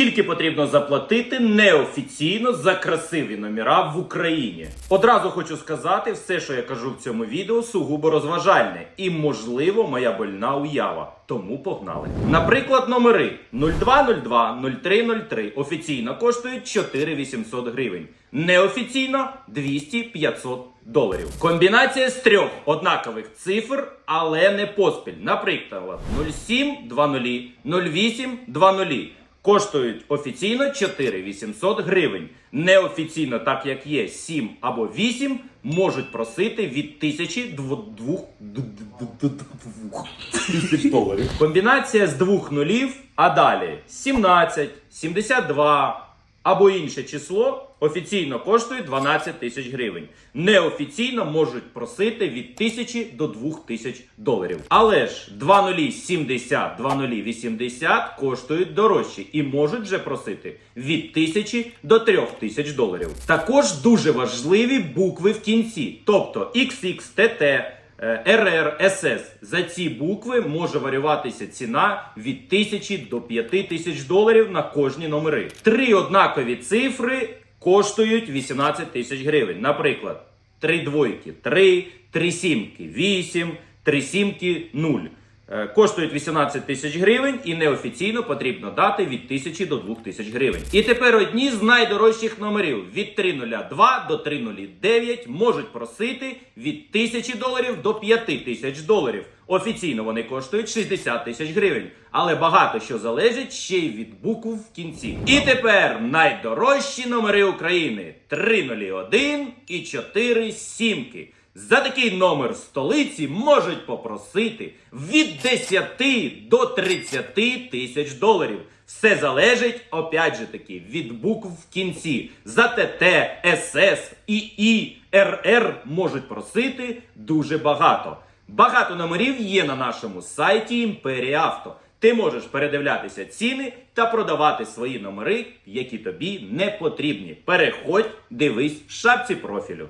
Скільки потрібно заплатити неофіційно за красиві номера в Україні? Одразу хочу сказати, все, що я кажу в цьому відео, сугубо розважальне і, можливо, моя больна уява. Тому погнали. Наприклад, номери 0202 0303 офіційно коштують 4800 гривень. Неофіційно 200-500 доларів. Комбінація з трьох однакових цифр, але не поспіль. Наприклад, 0720 0820 коштують офіційно 4800 гривень. Неофіційно, так як є 7 або 8, можуть просити від 1000 до 2 доларів. Комбінація з двох нулів, а далі 17, 72 або інше число офіційно коштує 12 тисяч гривень. Неофіційно можуть просити від 1000 до 2000 доларів. Але ж 2070, 2080 коштують дорожче і можуть вже просити від 1000 до 3000 доларів. Також дуже важливі букви в кінці, тобто XXTT, РР, СС. За ці букви може варюватися ціна від 1000 до 5000 доларів на кожні номери. Три однакові цифри коштують 18 тисяч гривень. Наприклад, три двойки 3, три сімки 8, три сімки 0. Е, Коштують 18 тисяч гривень і неофіційно потрібно дати від 1000 до 2000 гривень. І тепер одні з найдорожчих номерів від 302 до 309 можуть просити від 1000 доларів до 5000 доларів. Офіційно вони коштують 60 тисяч гривень, але багато що залежить ще й від букв в кінці. І тепер найдорожчі номери України: 301 і 4 сімки. За такий номер столиці можуть попросити від 10 до 30 тисяч доларів. Все залежить, опять же таки, від букв в кінці. За ТТ, СС, ІІ, РР можуть просити дуже багато. Багато номерів є на нашому сайті Імперія Авто. Ти можеш передивлятися ціни та продавати свої номери, які тобі не потрібні. Переходь, дивись в шапці профілю.